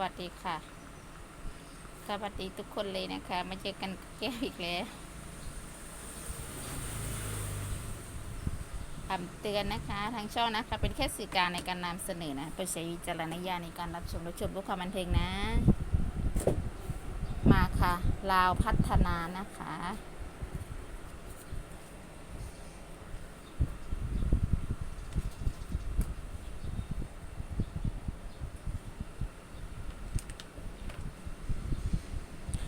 วัสดีค่ะ สวัสดีทุกคนเลยนะคะ มาเจอกันแก้วอีกแล้วคำเตือนนะคะ ทางช่องนะคะ เป็นแค่สื่อกลางในการนำเสนอนะโปรดใช้วิจารณญาณในการรับชมรับชมด้วยความบันเทิงนะ มาค่ะ ลาวพัฒนานะคะ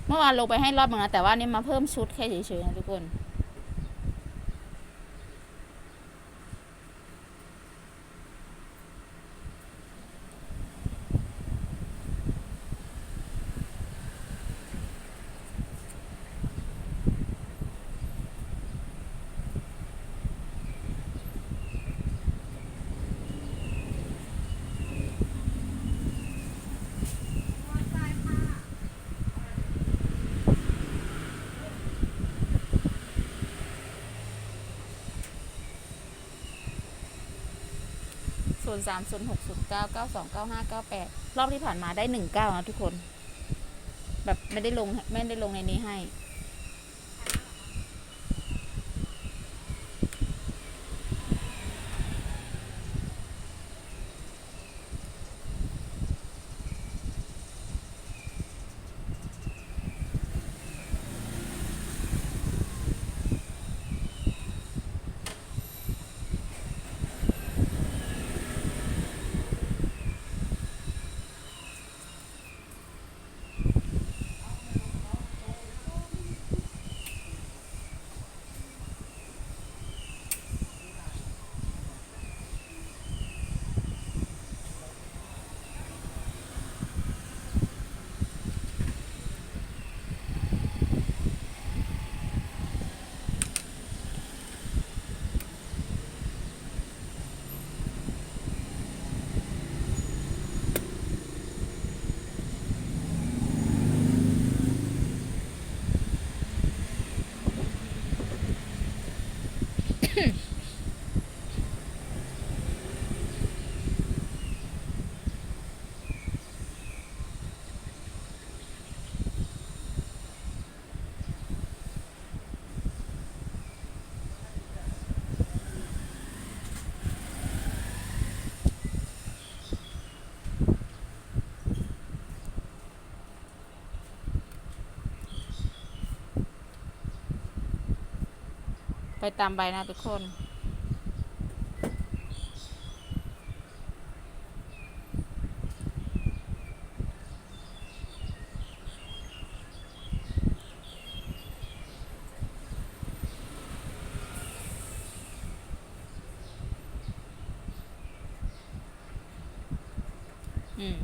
เมื่อวานลงไปให้รอบหนึงนะแต่ว่านี่มาเพิ่มชุดแค่เฉยๆนะทุกคน ศู นย์สามศูนย์หกศูนย์เก้าเก้าสองเก้าห้าเก้าแปดรอบที่ผ่านมาได้หนึ่งเก้านะทุกคน แบบไม่ได้ลงไม่ได้ลงในนี้ให้ ไป ตามใบนะทุกคน อืม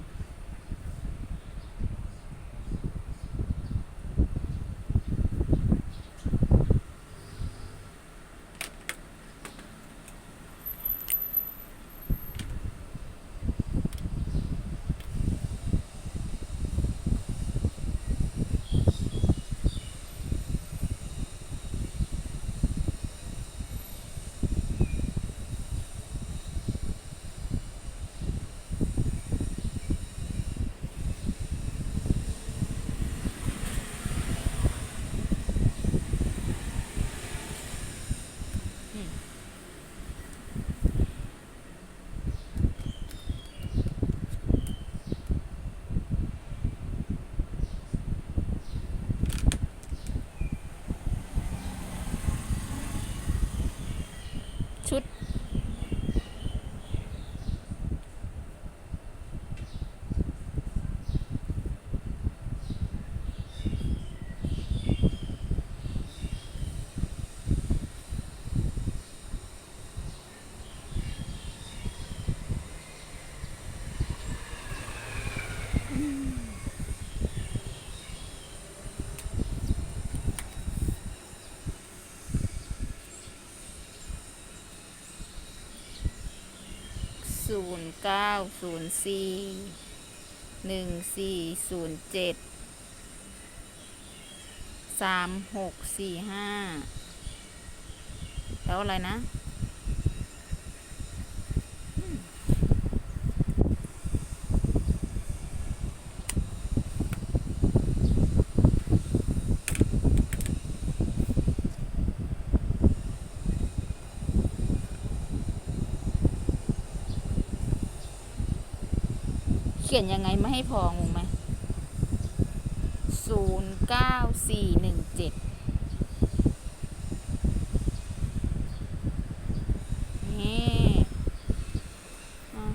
ชุด ศูนย์ เก้าศูนย์สี่หนึ่งสี่ศูนย์เจ็ดสามหกสี่ห้าแล้วอะไรนะ ขียนยังไงไม่ให้พองงไหมศูนย์เก้าสี่หนึ่งเจ็ดนี่อะ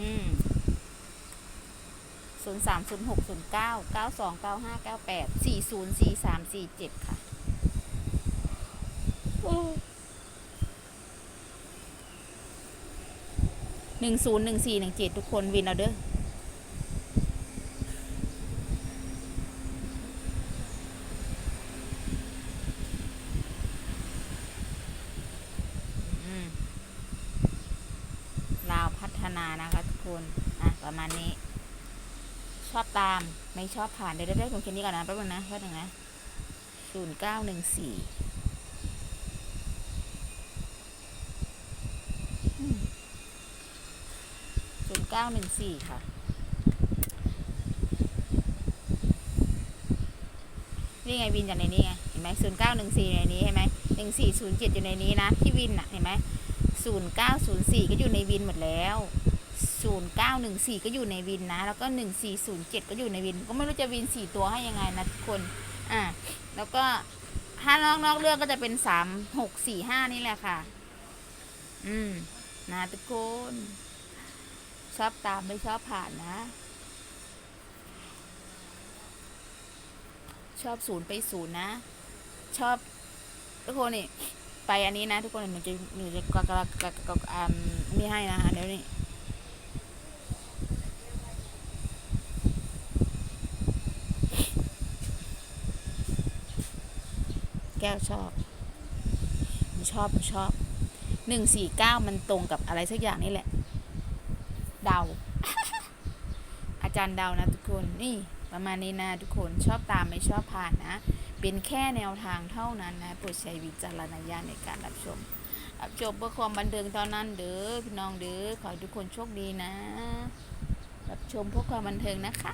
อืมศูน ย์สามศูนย์หกศูนย์เก้าเก้าสองเก้าห้าเก้าแปดสี่ศูนย์สี่สามสี่เจ็ดค่ะหนึ่งศูนย์หนึ่งสี่หนึ่งเจ็ดทุกคนวินเอาเด้ออืมลาวพัฒนานะคะทุกคน อะ ประมาณนี้ อบตามไม่ชอบผ่านเดี๋ยวได้ผมเขียนนี้ก่อนนะแป๊บนึงนะแป๊บนึงนะศูนย์เก้าหนึ่งสี่ศูนย์เก้าหนึ่งสี่ค่ะนี่ไงวินจากในนี้ไงเห็นไหมศูนย์เก้าหนึ่งสี่ในนี้เห็นไหมหนึ่งสี่ศูนย์เจ็ดอยู่ในนี้นะที่วินน่ะเห็นไหมศูนย์เก้าศูนย์สี่ก็อยู่ในวินหมดแล้ว ศูนย์เก้าหนึ่งสี่ก็อยู่ในวินนะ แล้วก็หนึ่งสี่ศูนย์เจ็ดก็อยู่ในวิน ก็ไม่รู้จะวินสี่ตัวให้ยังไงนะทุกคน อะแล้วก็ถ้านอกนอกเรื่องก็จะเป็นสามหกสี่ห้านี่แหละค่ะ อืม นะทุกคน ชอบตามไม่ชอบผ่านนะ ชอบศูนย์ไปศูนย์นะ ชอบทุกคนนี่ไปอันนี้นะทุกคนหนูจะหนูจะกกกกกอ่านี่ให้นะเดี๋ยวนี้ แก้วชอบชอบชอบหนึ่งสี่เก้ามันตรงกับอะไรสักอย่างนี่แหละ เดา อาจารย์เดานะทุกคนนี่ประมาณนี้นะทุกคนชอบตามไม่ชอบผ่านนะ เป็นแค่แนวทางเท่านั้นนะโปรดใช้วิจารณญาณในการรับชมรับชมเพื่อความบันเทิงเท่านั้นเด้อพี่น้องเด้อขอให้ทุกคนโชคดีนะรับชมเพื่อความบันเทิงนะคะ